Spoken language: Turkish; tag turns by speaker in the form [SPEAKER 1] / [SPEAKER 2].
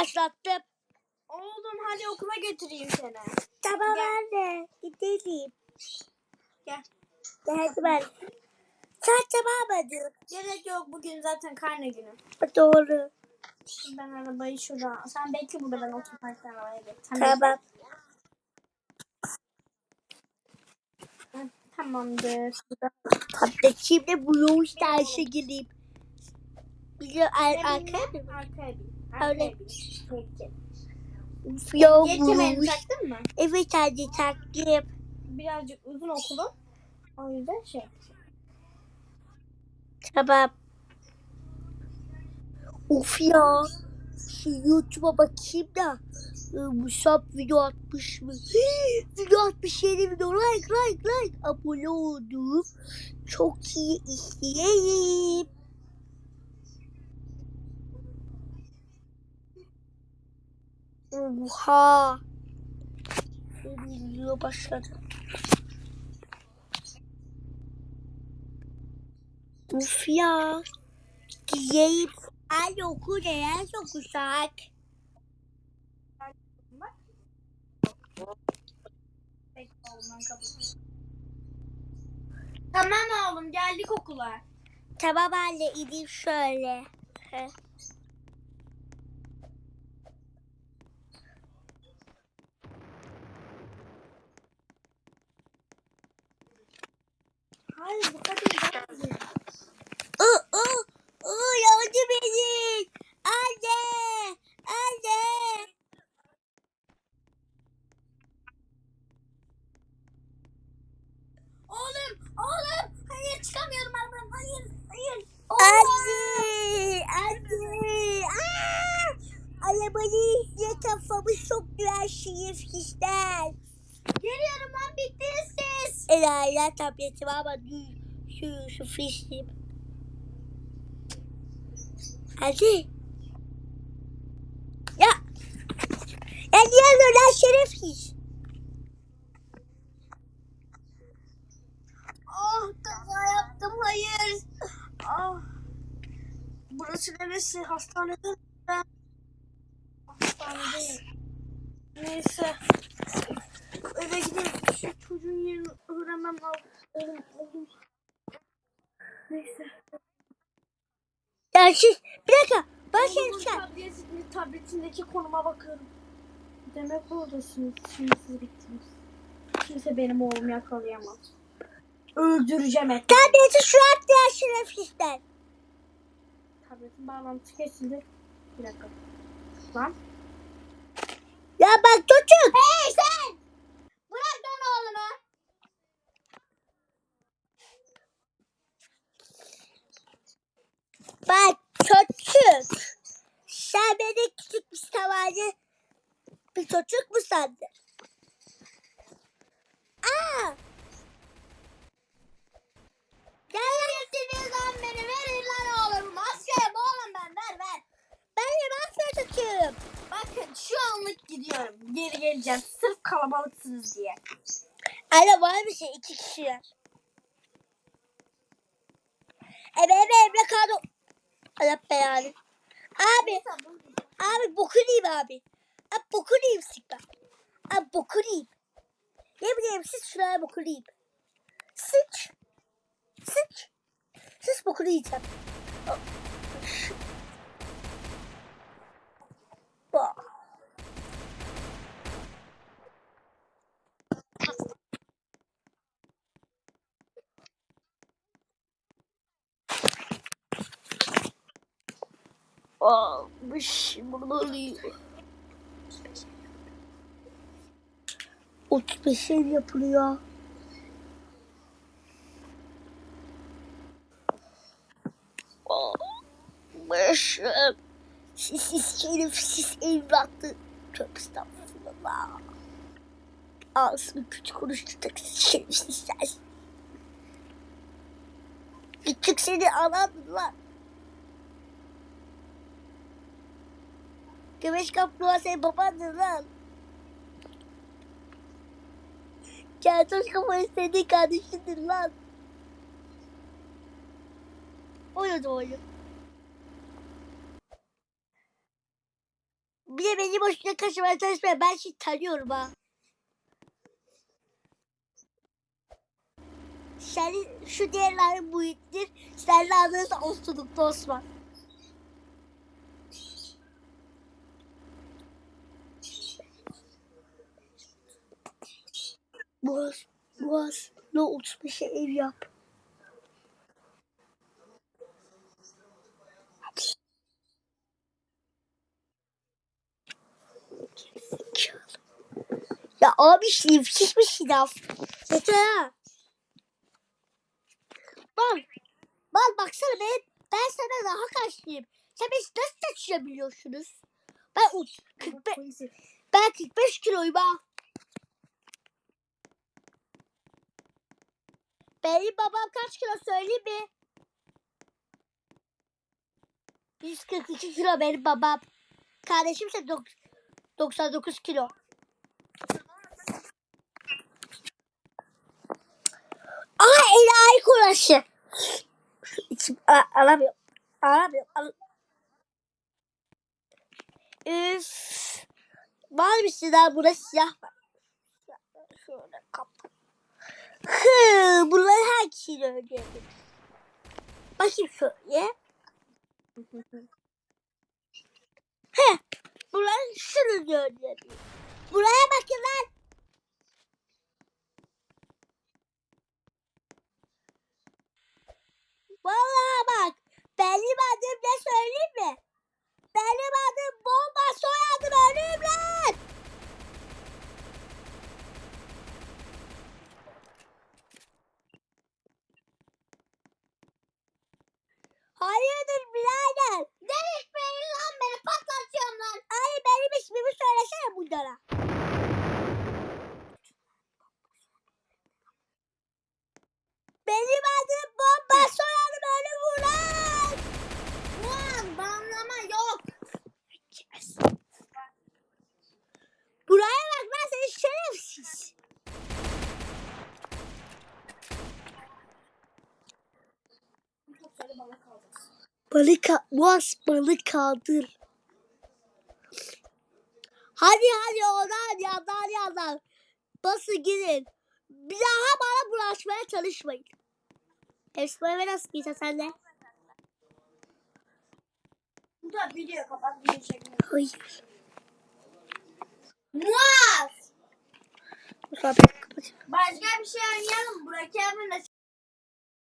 [SPEAKER 1] başlattım.
[SPEAKER 2] Oğlum hadi okula götüreyim seni.
[SPEAKER 1] Tamam
[SPEAKER 2] Gel.
[SPEAKER 1] anne. Gidelim.
[SPEAKER 2] Gel.
[SPEAKER 1] Geldim ben. Sen hadi.
[SPEAKER 2] Gerek yok bugün zaten karne günü.
[SPEAKER 1] Doğru.
[SPEAKER 2] Ben arabayı şurada. Sen bekle burada ben otoparkta arabaya. Sen
[SPEAKER 1] Tamam.
[SPEAKER 2] Tamamdır.
[SPEAKER 1] Tabletimle bu yoğuş derse gireyim. Biliyor ar
[SPEAKER 2] Ne
[SPEAKER 1] arkaya mı?
[SPEAKER 2] Arkaya bin.
[SPEAKER 1] Öyle.
[SPEAKER 2] Peki. Kemerini taktın mı?
[SPEAKER 1] Evet anne taktım.
[SPEAKER 2] Birazcık uzun okulun. O yüzden şey.
[SPEAKER 1] Tamam. Of ya. Şu YouTube'a bakayım da. Musab video atmış mı? video atmış yeni video. Like like like. Abone oldum. Çok iyi izleyeyim. Oha. Video başladı. Uf ya. Diyeyim. Ay oku neler okusak.
[SPEAKER 2] Bak. Peki oğlum ben kapatayım. Tamam oğlum geldik okula.
[SPEAKER 1] Tamam anne ineyim şöyle.
[SPEAKER 2] Hayır bu kadar değil.
[SPEAKER 1] Aa, aa, aa, yardım edin. Anne. Anne.
[SPEAKER 2] Oğlum, oğlum. Hayır çıkamıyorum arabadan. Hayır, hayır.
[SPEAKER 1] Anne. Anne. Aa! Arabayı izle kafamı soktular şerefsizler.
[SPEAKER 2] Geliyorum lan bittiniz siz.
[SPEAKER 1] Elayla tabletim ama. Şu, şu fişim. Hadi. Ya. Ya niye böyle şerefsiz?
[SPEAKER 2] Ah kaza yaptım hayır. Ah. Burası neresi? Hastanede ben? Hastanedeyim. Neyse. Eve gideyim. Şu çocuğun yerini öğrenmem lazım. Neyse.
[SPEAKER 1] Ya siz bir dakika. Ben şerefsiz.
[SPEAKER 2] tablet- tabletindeki konuma bakıyorum. Demek buradasınız. Şimdi siz bittiniz. Kimse benim oğlumu yakalayamaz. Öldüreceğim et.
[SPEAKER 1] Tableti şu an diğer şerefsizler.
[SPEAKER 2] Tabletin bağlantısı kesildi. Bir dakika. Lan.
[SPEAKER 1] Ya bak çocuk.
[SPEAKER 2] Hey sen! Bırak lan oğlumu.
[SPEAKER 1] Bak çocuk. Sen beni küçük bir savacı bir çocuk mu sandın? Aa!
[SPEAKER 2] Getirdiniz lan beni. Verin lan oğlumu. Askere oğlum ben. Ver ver.
[SPEAKER 1] Ben de ben çocuğum.
[SPEAKER 2] Bakın şu anlık gidiyorum. Geri geleceğim. Sırf kalabalıksınız diye.
[SPEAKER 1] Anne var bir şey iki kişiler. Ebe ebe ebe kaldı. Allah belanı. Abi abi bokunu yiyeyim abi. Abi bokunu yiyeyim sıkma. Abi bokunu yiyeyim. Ne bileyim siz şuraya bokunu yiyeyim. Sıç. Sıç. Sıç bokunu yiyeceğim. Oh. Almış oluyor. 35 ev yapılıyor. Almışım. Siz siz şerefsiz evlattı. Çok estağfurullah. Ağzını kötü konuştuk şerefsizler. Küçük seni anladın. Güneş kaplumbağa senin babandır lan. Keltoş kafanı senin kardeşindir lan. Oyun oyun. Bir de beni boşuna kaçırmaya çalışmaya ben şimdi tanıyorum ha. Senin şu diğerlerin Muhittin, senin adın da Osmanlıklı Osman. Boğaz, boğaz, ne uçmuş ev yap. Ya abi şifsiz bir şidav. Yeter ha. Bak. Bak baksana ben, ben sana daha kaçlıyım. Sen beni nasıl taşıyabiliyorsunuz? Ben, uç- 45, ben 45 kiloyum ha. Benim babam kaç kilo söyleyeyim mi? 142 kilo benim babam. Kardeşim ise dok- 99 kilo. Aa enayi kuraşı. İçim a- alamıyorum. Alamıyorum. Al Üf. Var bir şey burada siyah var. Şöyle kap. Hı, bunları her kişiyle ödeyelim. Bakayım şöyle. He, bunları şunu da ödeyelim. Buraya bakın lan. Vallahi bak. Benim adım ne söyleyeyim mi? Benim adım bomba soyadım ölüm lan. Hayırdır birader? Beni lan beni patlatıyorum lan. Ay benim ismimi söylesene bunlara. Benim adım bomba soyadım ölüm lan.
[SPEAKER 2] Ulan banlama yok.
[SPEAKER 1] Yes. Buraya bak lan seni şerefsiz. Balık was balık kaldır. Hadi hadi oradan yandan yandan. Basın gidin. Bir daha bana bulaşmaya çalışmayın. Hepsi böyle nasıl giysen sen de?
[SPEAKER 2] Bu da video kapat video çekmiyor.
[SPEAKER 1] Hayır.
[SPEAKER 2] Muaz. Başka bir şey oynayalım. Burak abimle